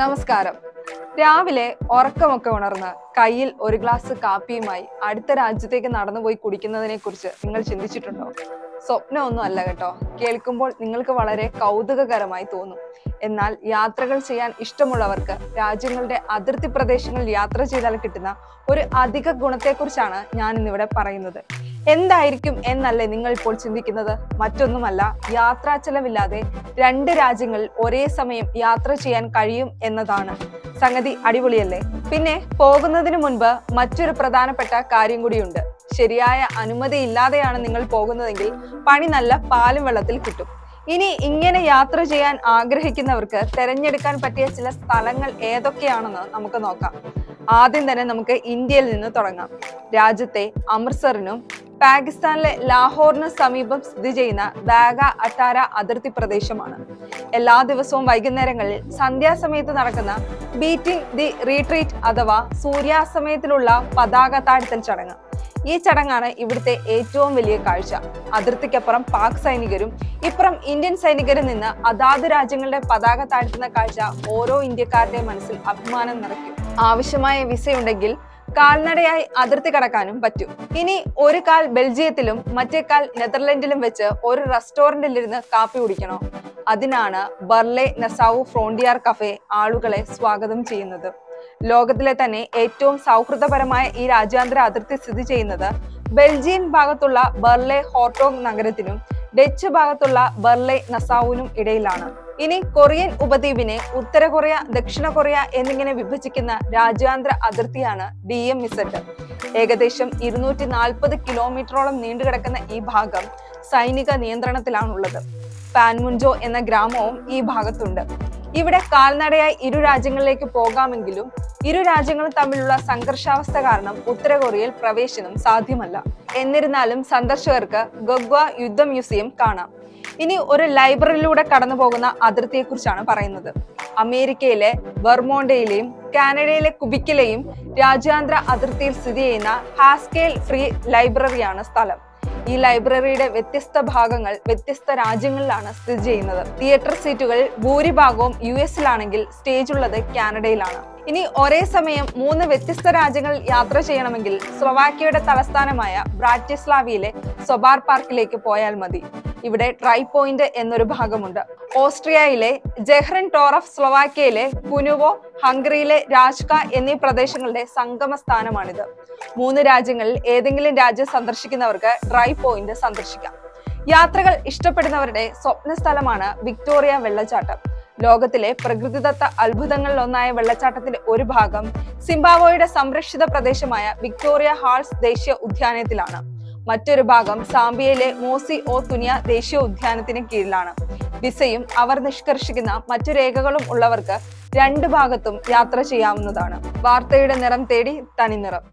നമസ്കാരം. രാവിലെ ഉറക്കമൊക്കെ ഉണർന്ന് കയ്യിൽ ഒരു ഗ്ലാസ് കാപ്പിയുമായി അടുത്ത രാജ്യത്തേക്ക് നടന്നുപോയി കുടിക്കുന്നതിനെ കുറിച്ച് നിങ്ങൾ ചിന്തിച്ചിട്ടുണ്ടോ? സ്വപ്നം ഒന്നും അല്ല കേട്ടോ. കേൾക്കുമ്പോൾ നിങ്ങൾക്ക് വളരെ കൗതുകകരമായി തോന്നും. എന്നാൽ യാത്രകൾ ചെയ്യാൻ ഇഷ്ടമുള്ളവർക്ക് രാജ്യങ്ങളുടെ അതിർത്തി പ്രദേശങ്ങളിൽ യാത്ര ചെയ്താൽ കിട്ടുന്ന ഒരു അധിക ഗുണത്തെക്കുറിച്ചാണ് ഞാൻ ഇന്നിവിടെ പറയുന്നത്. എന്തായിരിക്കും എന്നല്ലേ നിങ്ങൾ ഇപ്പോൾ ചിന്തിക്കുന്നത്? മറ്റൊന്നുമല്ല യാത്രാ ചെലവില്ലാതെ രണ്ട് രാജ്യങ്ങൾ ഒരേ സമയം യാത്ര ചെയ്യാൻ കഴിയും എന്നതാണ്. സംഗതി അടിപൊളിയല്ലേ? പിന്നെ പോകുന്നതിന് മുൻപ് മറ്റൊരു പ്രധാനപ്പെട്ട കാര്യം കൂടിയുണ്ട്. ശരിയായ അനുമതി ഇല്ലാതെയാണ് നിങ്ങൾ പോകുന്നതെങ്കിൽ പണി നല്ല പാലും വെള്ളത്തിൽ കിട്ടും. ഇനി ഇങ്ങനെ യാത്ര ചെയ്യാൻ ആഗ്രഹിക്കുന്നവർക്ക് തെരഞ്ഞെടുക്കാൻ പറ്റിയ ചില സ്ഥലങ്ങൾ ഏതൊക്കെയാണെന്ന് നമുക്ക് നോക്കാം. ആദ്യം തന്നെ നമുക്ക് ഇന്ത്യയിൽ നിന്ന് തുടങ്ങാം. രാജ്യത്തെ അമൃത്സറിനും പാകിസ്ഥാനിലെ ലാഹോറിന് സമീപം സ്ഥിതി ചെയ്യുന്ന ബാഗ അട്ടാര അതിർത്തി പ്രദേശമാണ്. എല്ലാ ദിവസവും വൈകുന്നേരങ്ങളിൽ സന്ധ്യാസമയത്ത് നടക്കുന്ന ബീറ്റിംഗ് ദി റീട്രീറ്റ് അഥവാ സൂര്യാസമയത്തിലുള്ള പതാക താഴ്ത്തൽ ചടങ്ങ്. ഈ ചടങ്ങാണ് ഇവിടുത്തെ ഏറ്റവും വലിയ കാഴ്ച. അതിർത്തിക്കപ്പുറം പാക് സൈനികരും ഇപ്പുറം ഇന്ത്യൻ സൈനികരും നിന്ന് അതാത് രാജ്യങ്ങളുടെ പതാക താഴ്ത്തുന്ന കാഴ്ച ഓരോ ഇന്ത്യക്കാരുടെയും മനസ്സിൽ അഭിമാനം നിറയ്ക്കും. ആവശ്യമായ വിസയുണ്ടെങ്കിൽ കാൽനടയായി അതിർത്തി കടക്കാനും പറ്റും. ഇനി ഒരു കാൽ ബെൽജിയത്തിലും മറ്റേ കാൽ നെതർലൻഡിലും വെച്ച് ഒരു റെസ്റ്റോറന്റിൽ ഇരുന്ന് കാപ്പി കുടിക്കണോ? അതിനാണ് ബർലെ നസാവു ഫ്രോണ്ടിയാർ കഫേ ആളുകളെ സ്വാഗതം ചെയ്യുന്നത്. ലോകത്തിലെ തന്നെ ഏറ്റവും സൗഹൃദപരമായ ഈ രാജ്യാന്തര അതിർത്തി സ്ഥിതി ചെയ്യുന്നത് ബെൽജിയൻ ഭാഗത്തുള്ള ബർലെ ഹോർട്ടോങ് നഗരത്തിനും ഡച്ച് ഭാഗത്തുള്ള ബർലെ നസാവുനും ഇടയിലാണ്. ഇനി കൊറിയൻ ഉപദ്വീപിനെ ഉത്തര കൊറിയ ദക്ഷിണ കൊറിയ എന്നിങ്ങനെ വിഭജിക്കുന്ന രാജ്യാന്തര അതിർത്തിയാണ് ഡി എം ഇസഡ് ഏകദേശം ഇരുന്നൂറ്റി നാൽപ്പത് കിലോമീറ്ററോളം നീണ്ടുകിടക്കുന്ന ഈ ഭാഗം സൈനിക നിയന്ത്രണത്തിലാണുള്ളത്. പാൻമുൻജോ എന്ന ഗ്രാമവും ഈ ഭാഗത്തുണ്ട്. ഇവിടെ കാൽനടയായി ഇരു രാജ്യങ്ങളിലേക്ക് പോകാമെങ്കിലും ഇരു രാജ്യങ്ങളും തമ്മിലുള്ള സംഘർഷാവസ്ഥ കാരണം ഉത്തര കൊറിയയിൽ പ്രവേശനം സാധ്യമല്ല. എന്നിരുന്നാലും സന്ദർശകർക്ക് ഗഗ്വ യുദ്ധ മ്യൂസിയം കാണാം. ഇനി ഒരു ലൈബ്രറിയിലൂടെ കടന്നു പോകുന്ന അതിർത്തിയെക്കുറിച്ചാണ് പറയുന്നത്. അമേരിക്കയിലെ വെർമോണ്ടയിലെയും കാനഡയിലെ കുബിക്കിലെയും രാജ്യാന്തര അതിർത്തിയിൽ സ്ഥിതി ചെയ്യുന്ന ഹാസ്കേൽ ഫ്രീ ലൈബ്രറിയാണ് സ്ഥലം. ഈ ലൈബ്രറിയുടെ വ്യത്യസ്ത ഭാഗങ്ങൾ വ്യത്യസ്ത രാജ്യങ്ങളിലാണ് സ്ഥിതി ചെയ്യുന്നത്. തിയേറ്റർ സീറ്റുകൾ ഭൂരിഭാഗവും യു എസിലാണെങ്കിൽ സ്റ്റേജ് ഉള്ളത് കാനഡയിലാണ്. ഇനി ഒരേ സമയം മൂന്ന് വ്യത്യസ്ത രാജ്യങ്ങളിൽ യാത്ര ചെയ്യണമെങ്കിൽ സ്ലൊവാക്യയുടെ തലസ്ഥാനമായ ബ്രാറ്റിസ്ലാവിയിലെ സൊബാർ പാർക്കിലേക്ക് പോയാൽ മതി. ഇവിടെ ട്രൈ പോയിന്റ് എന്നൊരു ഭാഗമുണ്ട്. ഓസ്ട്രിയയിലെ ജെഹ്റൻ ടോറഫ് സ്ലോവാക്യയിലെ കുനുവോ ഹംഗറിയിലെ രാജ്ക എന്നീ പ്രദേശങ്ങളുടെ സംഗമ സ്ഥാനമാണിത് മൂന്ന് രാജ്യങ്ങളിൽ ഏതെങ്കിലും രാജ്യം സന്ദർശിക്കുന്നവർക്ക് ട്രൈ പോയിന്റ് സന്ദർശിക്കാം. യാത്രകൾ ഇഷ്ടപ്പെടുന്നവരുടെ സ്വപ്ന സ്ഥലമാണ് വിക്ടോറിയ വെള്ളച്ചാട്ടം. ലോകത്തിലെ പ്രകൃതിദത്ത അത്ഭുതങ്ങളിലൊന്നായ വെള്ളച്ചാട്ടത്തിന്റെ ഒരു ഭാഗം സിംബാവോയുടെ സംരക്ഷിത പ്രദേശമായ വിക്ടോറിയ ഹാൾസ് ദേശീയ ഉദ്യാനത്തിലാണ്. മറ്റൊരു ഭാഗം സാംബിയയിലെ മോസി ഓ തുനിയ ദേശീയ ഉദ്യാനത്തിന് കീഴിലാണ്. വിസയും അവർ നിഷ്കർഷിക്കുന്ന മറ്റു രേഖകളും ഉള്ളവർക്ക് രണ്ട് ഭാഗത്തും യാത്ര ചെയ്യാവുന്നതാണ്. വാർത്തയുടെ നിറം തേടി തനിനിറം.